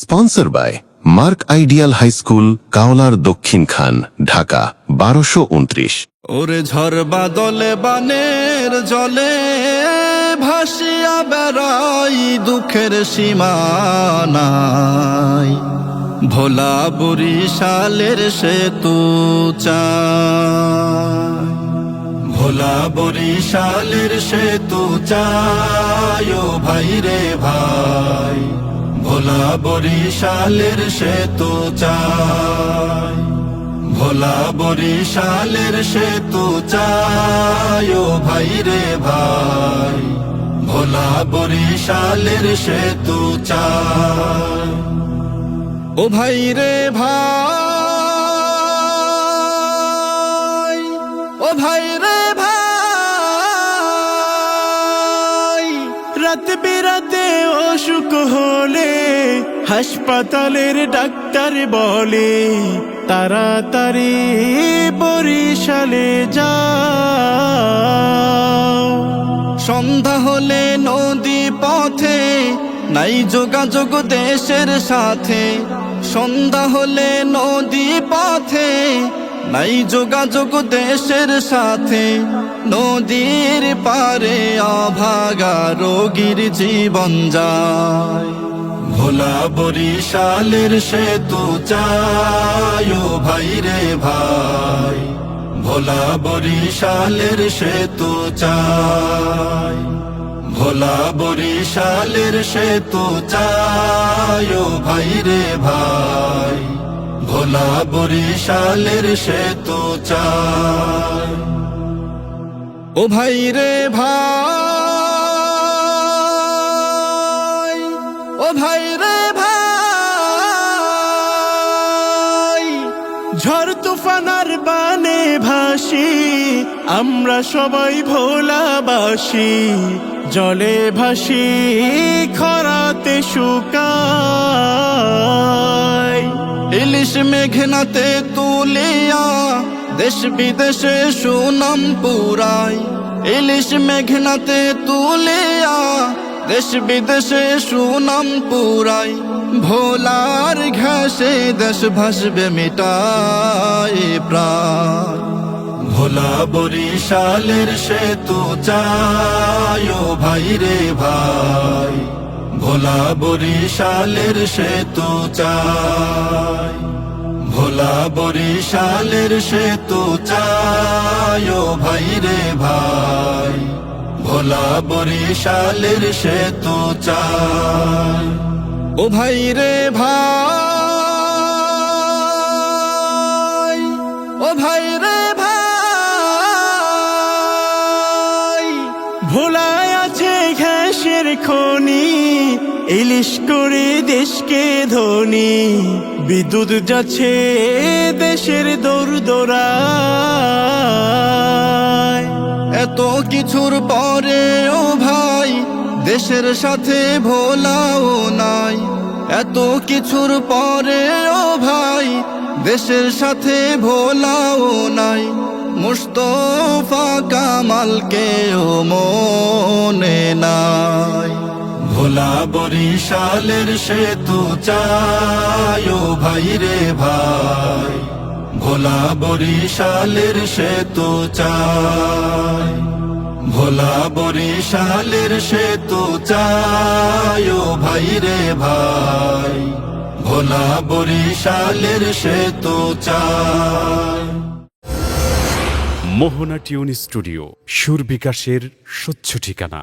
Sponsor by mark ideal high school কাওলার দক্ষিণ খান ঢাকা বারোশো উনত্রিশ। ওরে ঝড় বাদলে বানের জলে ভাসিয়া বেড়াই দুঃখের সীমানাই ভোলা বরিশালের সেতু চায়। ভোলা বরিশালের সেতু চায় ভাই রে ভাই। ভোলা বরিশালের সেতু চায়। ভোলা বরিশালের সেতু চায়, ও ভাই রে ভাই। ভোলা বরিশালের সেতু চায়। ও ভাই রে ভাই, ও ভাই রে রাত বেরাতে অসুখ হলে হাসপাতালের ডাক্তার বলে, তাড়াতাড়ি বরিশালে যাও। সন্ধ্যা হলে নদী পথে, নাই যোগাযোগ দেশের সাথে। সন্ধ্যা হলে নদী পথে নাই যোগাযোগ দেশের সাথে। নদীর পারে অভাগা রোগীর জীবন যায়। ভোলা বরিশালের সেতু চায় ভাই রে ভাই। ভোলা বরিশালের সেতু চায়। ভোলা বরিশালের সেতু চায় ভাই রে ভাই। ভোলা বরিশালের সেতু চায় ও ভাই রে ভাই, ও ভাই রে ভাই, ঝড় তুফানার বানে ভাসি, আমরা সবাই ভোলাবাসি, জলে ভাসি, খরাতে শুকাই ইলিশ মেঘনাতে তুলিয়া, দেশ বিদেশে সুনাম পুরাই। ইলিশ মেঘনাতে তুলিয়া, দেশ বিদেশে সুনাম পুরাই। ভোলার ঘাসে দেশ ভাসবে মিটাই প্রায় ভোলা বরিশালের সেতু চায়, ও ভাই রে ভাই। ভোলা বরিশালের সেতু চায় ভোলা বরিশালের সেতু চায় ও ভাই রে ভাই। ভোলা বরিশালের সেতু চায় ও ভাই রে ভাই, ও ভাই রে ভাই। ভোলায় আছে ঘাসের খনি ইলিশ করে দেশকে ধনি, বিদ্যুৎ যাচ্ছে দেশের দৌড় দৌড়ায় এত কিছুর পরে, ও ভাই, দেশের সাথে ভোলাও নাই। এত কিছুর পরে, ও ভাই, দেশের সাথে ভোলাও নাই। মুস্তফা কামালকে ও নাই ভোলা বরিশালের সেতু চায় ভাই রে ভাই। ভোলা বরিশালের সেতু চায়, ভোলা বরিশালের সেতু চায় ভাই রে ভাই। ভোলা বরিশালের সেতু চায়। মোহনা টিউন স্টুডিও সুর বিকাশের স্বচ্ছ ঠিকানা।